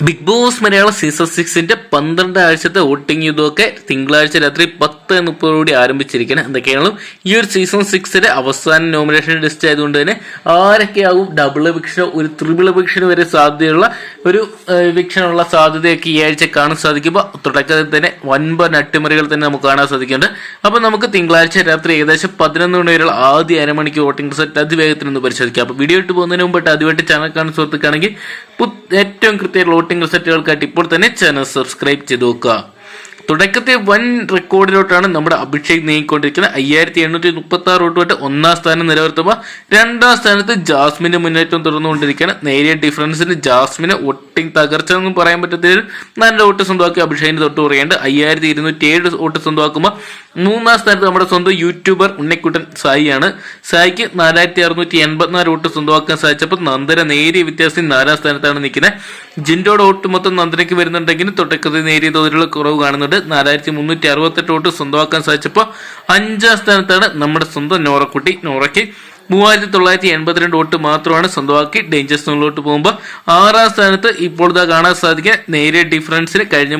Big Boss Malayalam season സിക്സിന്റെ പന്ത്രണ്ട് ആഴ്ചത്തെ വോട്ടിംഗ് യുദ്ധമൊക്കെ തിങ്കളാഴ്ച രാത്രി പത്ത് മുപ്പതോടുകൂടി ആരംഭിച്ചിരിക്കണം എന്തൊക്കെയാണ് ഈ ഒരു സീസൺ സിക്സിന്റെ അവസാന നോമിനേഷൻ ലിസ്റ്റ് ആയതുകൊണ്ട് തന്നെ ആരൊക്കെയാവും ഡബിൾ എവിക്ഷൻ ഒരു ത്രിബിൾ എവിക്ഷൻ വരെ സാധ്യതയുള്ള ഒരു എവിക്ഷനുള്ള സാധ്യതയൊക്കെ ഈ ആഴ്ച കാണാൻ സാധിക്കുമ്പോൾ തുടക്കത്തിൽ തന്നെ വൻപൻ അട്ടിമറികൾ തന്നെ നമുക്ക് കാണാൻ സാധിക്കുന്നുണ്ട്. അപ്പോൾ നമുക്ക് തിങ്കളാഴ്ച രാത്രി ഏകദേശം പതിനൊന്ന് മണി വരെയുള്ള ആദ്യ അരമണിക്ക് വോട്ടിംഗ് റിസൾട്ട് അതിവേഗത്തിൽ ഒന്ന് പരിശോധിക്കാം. അപ്പൊ വീഡിയോ ഇട്ട് പോകുന്നതിന് മുമ്പായിട്ട് ആദ്യമായിട്ട് ചാനൽ കാണുന്ന സുഹൃത്തുക്കാണെങ്കിൽ ഏറ്റവും കൃത്യമായിട്ടുള്ള വോട്ടിംഗ് റിസൾട്ടുകൾക്കായിട്ട് ഇപ്പോൾ തന്നെ ചാനൽ സബ്സ്ക്രൈബ് ചെയ്ത് നോക്കുക. തുടക്കത്തെ വൻ റെക്കോർഡിലോട്ടാണ് നമ്മുടെ അഭിഷേക് നീങ്ങിക്കൊണ്ടിരിക്കുന്നത്. അയ്യായിരത്തി എണ്ണൂറ്റി മുപ്പത്തി ആറ് വോട്ടുമായിട്ട് ഒന്നാം സ്ഥാനം നിലനിർത്തുമ്പോൾ രണ്ടാം സ്ഥാനത്ത് ജാസ്മിന്റെ മുന്നേറ്റം തുടർന്നുകൊണ്ടിരിക്കുകയാണ്. നേരിയ ഡിഫറൻസിന് ജാസ്മിന് വോട്ടിംഗ് തകർച്ച എന്നും പറയാൻ പറ്റത്തില്ല. നല്ല വോട്ട് സ്വന്തമാക്കി അഭിഷേകിന്റെ തൊട്ട് പറയേണ്ട അയ്യായിരത്തി ഇരുന്നൂറ്റി ഏഴ് വോട്ട് സ്വന്തമാക്കുമ്പോൾ മൂന്നാം സ്ഥാനത്ത് നമ്മുടെ സ്വന്തം യൂട്യൂബർ ഉണ്ണിക്കുട്ടൻ സായിയാണ്. സായിക്ക് നാലായിരത്തി അറുന്നൂറ്റി എൺപത്തിനാല് വോട്ട് സ്വന്തമാക്കാൻ സാധിച്ചപ്പോൾ നന്ദന നേരിയ വ്യത്യാസത്തിൽ നാലാം സ്ഥാനത്താണ് നിൽക്കുന്നത്. ജിൻഡോയുടെ വോട്ട് മൊത്തം നന്ദനയ്ക്ക് വരുന്നുണ്ടെങ്കിലും തൊട്ടക്കത്തിൽ നേരിയ തോതിലുള്ള കുറവ് കാണുന്നുണ്ട്. നാലായിരത്തി മുന്നൂറ്റി അറുപത്തെട്ട് വോട്ട് സ്വന്തമാക്കാൻ സാധിച്ചപ്പോൾ അഞ്ചാം സ്ഥാനത്താണ് നമ്മുടെ സ്വന്തം നോറക്കുട്ടി നോറയ്ക്ക്. മൂവായിരത്തി തൊള്ളായിരത്തി എൺപത്തിരണ്ട് വോട്ട് മാത്രമാണ് സ്വന്തമാക്കി ഡേഞ്ചർ സോണിലോട്ട് പോകുമ്പോൾ ആറാം സ്ഥാനത്ത് ഇപ്പോൾ ഇതാ കാണാൻ സാധിക്കുക. നേരിയ ഡിഫറൻസിന് കഴിഞ്ഞ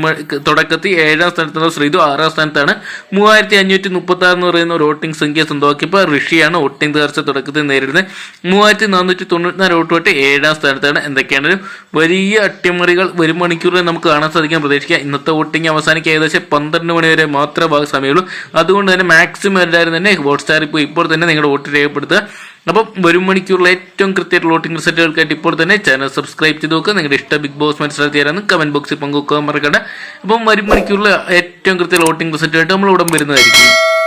തുടക്കത്തിൽ ഏഴാം സ്ഥാനത്തുള്ള ശ്രീതു ആറാം സ്ഥാനത്താണ്. മൂവായിരത്തി അഞ്ഞൂറ്റി മുപ്പത്തി ആറ് എന്ന് പറയുന്ന ഒരു വോട്ടിംഗ് സംഖ്യ സ്വന്തമാക്കിയപ്പോൾ ഋഷിയാണ് വോട്ടിംഗ് തകർച്ച തുടക്കത്തിൽ നേരിടുന്നത്. മൂവായിരത്തി നാനൂറ്റി തൊണ്ണൂറ്റിനാല് വോട്ട് വോട്ട് ഏഴാം സ്ഥാനത്താണ്. എന്തൊക്കെയാണ് വലിയ അട്ടിമറികൾ വരും മണിക്കൂറിൽ നമുക്ക് കാണാൻ സാധിക്കാൻ പ്രതീക്ഷിക്കാം. ഇന്നത്തെ വോട്ടിംഗ് അവസാനിക്കുക ഏകദേശം പന്ത്രണ്ട് മണി വരെ മാത്രമേ സമയമുള്ളൂ. അതുകൊണ്ട് തന്നെ മാക്സിമം എല്ലാവരും തന്നെ ഹോട്ട്സ്റ്റാറിൽ ഇപ്പോൾ ഇപ്പോൾ തന്നെ നിങ്ങളുടെ വോട്ട് രേഖപ്പെടുത്തുക. അപ്പം വരും മണിക്കൂറിൽ ഏറ്റവും കൃത്യമായിട്ട് വോട്ടിംഗ് റിസൾട്ടുകൾക്കായിട്ട് ഇപ്പോൾ തന്നെ ചാനൽ സബ്സ്ക്രൈബ് ചെയ്ത് നോക്കുക. നിങ്ങളുടെ ഇഷ്ട ബിഗ് ബോസ് തരാമെന്ന് കമന്റ് ബോക്സിൽ പങ്കുവെക്കാൻ മറക്കണ്ട. അപ്പം വരും മണിക്കൂറിൽ ഏറ്റവും കൃത്യമായിട്ട് ലോട്ടിംഗ് റിസൾട്ടുമായിട്ട് നമ്മൾ ഉടൻ വരുന്നതായിരിക്കും.